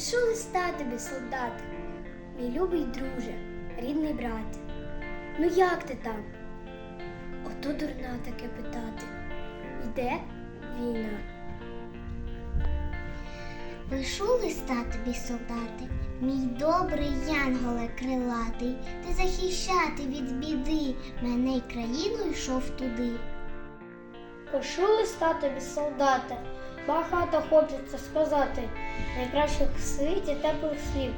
Пишу листа тобі, солдат, мій любий друже, рідний брат. Ну як ти там? Ото дурна таке питати. Йде війна. Пишу листа тобі, солдати, мій добрий янголе крилатий, ти захищати від біди мене й країну йшов туди. Пишу листа тобі, солдате, багато хочеться сказати, найкращих в світі теплих слів,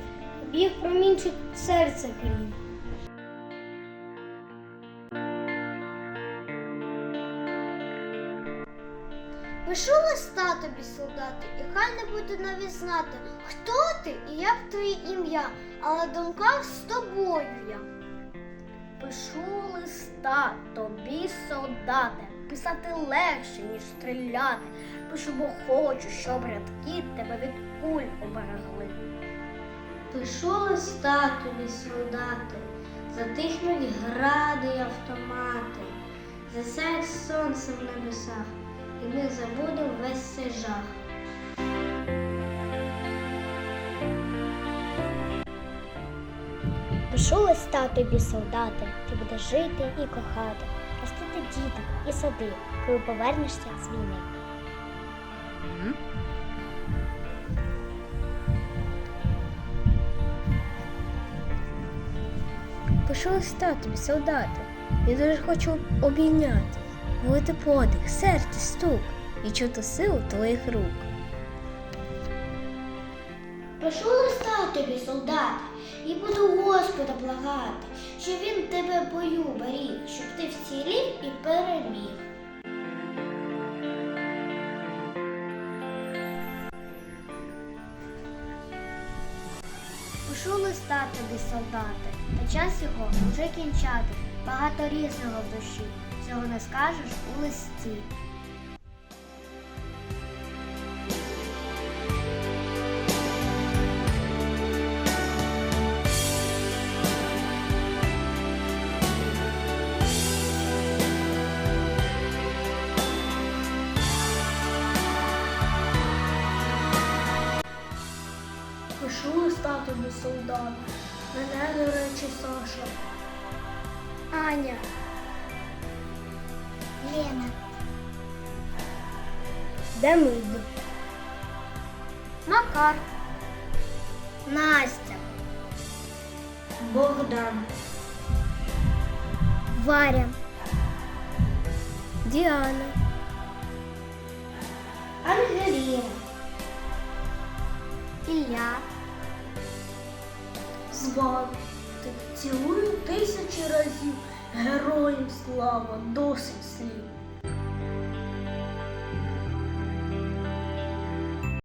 їх промінчик серце грів. Пишу листа тобі, солдати, і хай не буде навіть знати, хто ти і як твоє ім'я, але думка з тобою я. Пишу листа тобі, солдате, писати легше, ніж стріляти. Пишу, бо хочу, щоб рядки тебе від куль оберегли. Пишу листа тобі, солдати, затихнуть гради й автомати, засяють сонце в небесах, і ми забудемо весь цей жах. Пишу листа тобі, солдати, ти будеш жити і кохати, ростити діток і сади, коли повернешся з війни. Пишу листа тобі, солдати, я дуже хочу обійняти, влити подих, серце, стук і чути силу твоїх рук. Пишу листа тобі, солдат, і буду Господа благати, щоб він тебе бою беріг, щоб ти вцілів і переміг. Пишу листа тобі, солдати, та час його вже кінчати. Багато різного в душі, цього не скажеш у листі. Пишу листа тобі, солдат, мене, до речі, Саша. Аня, Лена, Демид, Макар, Настя, Богдан, Варя, Діана, Звати, цілую тисячі разів, героям слава, досить слів.